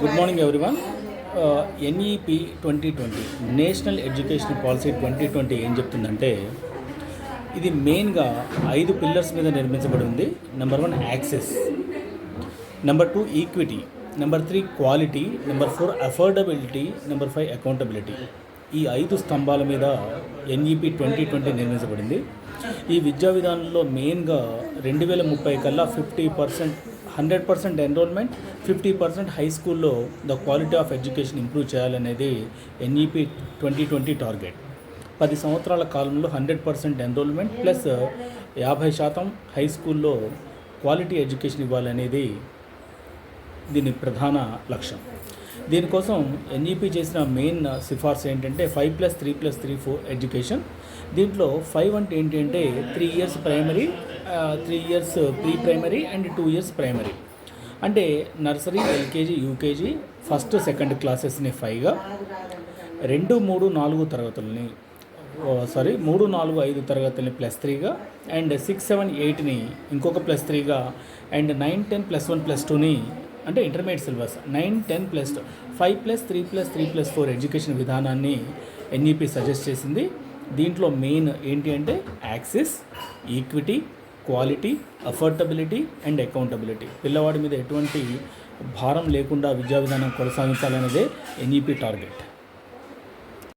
Good morning everyone NEP twenty twenty national education policy twenty twenty ఏం చెప్తుందంటే ఇది మెయిన్గా ఐదు పిల్లర్స్ మీద నిర్మించబడి ఉంది. Number one access number two equity number three quality number four affordability number five accountability ఈ ఐదు స్తంభాల మీద ఎన్ఈపి ట్వంటీ ట్వంటీ నిర్మించబడింది. ఈ విద్యా విధానంలో మెయిన్గా రెండు వేల ముప్పై కల్లా fifty percent hundred percent enrolment fifty percent high స్కూల్లో the quality of education improve చేయాలనేది ఎన్ఈపి ట్వంటీ ట్వంటీ టార్గెట్. పది సంవత్సరాల కాలంలో హండ్రెడ్ పర్సెంట్ ఎన్రోల్మెంట్ ప్లస్ యాభై శాతం హై స్కూల్లో క్వాలిటీ ఎడ్యుకేషన్ ఇవ్వాలనేది దీని ప్రధాన లక్ష్యం దీనికోసం ఎన్ఈపీ చేసిన మెయిన్ సిఫార్సు ఏంటంటే five plus three plus three four education. దీంట్లో ఫైవ్ అంటే ఏంటి అంటే three years primary three years pre primary and two years primary. అంటే nursery LKG UKG first second క్లాసెస్ని ఫైవ్గా రెండు మూడు నాలుగు తరగతులని సారీ మూడు నాలుగు ఐదు తరగతుల్ని ప్లస్ త్రీగా అండ్ సిక్స్ సెవెన్ ఎయిట్ని ఇంకొక plus త్రీగా and nine ten plus one plus టూని అంటే intermediate syllabus nine ten plus five plus three plus three plus four education విధానాన్ని ఎన్ఈపి సజెస్ట్ చేసింది. దీంట్లో మెయిన్ ఏంటి అంటే access equity quality affordability and accountability పిల్లవాడి మీద ఎటువంటి భారం లేకుండా విద్యా విధానం కొనసాగించాలనేదే ఎన్ఈపి టార్గెట్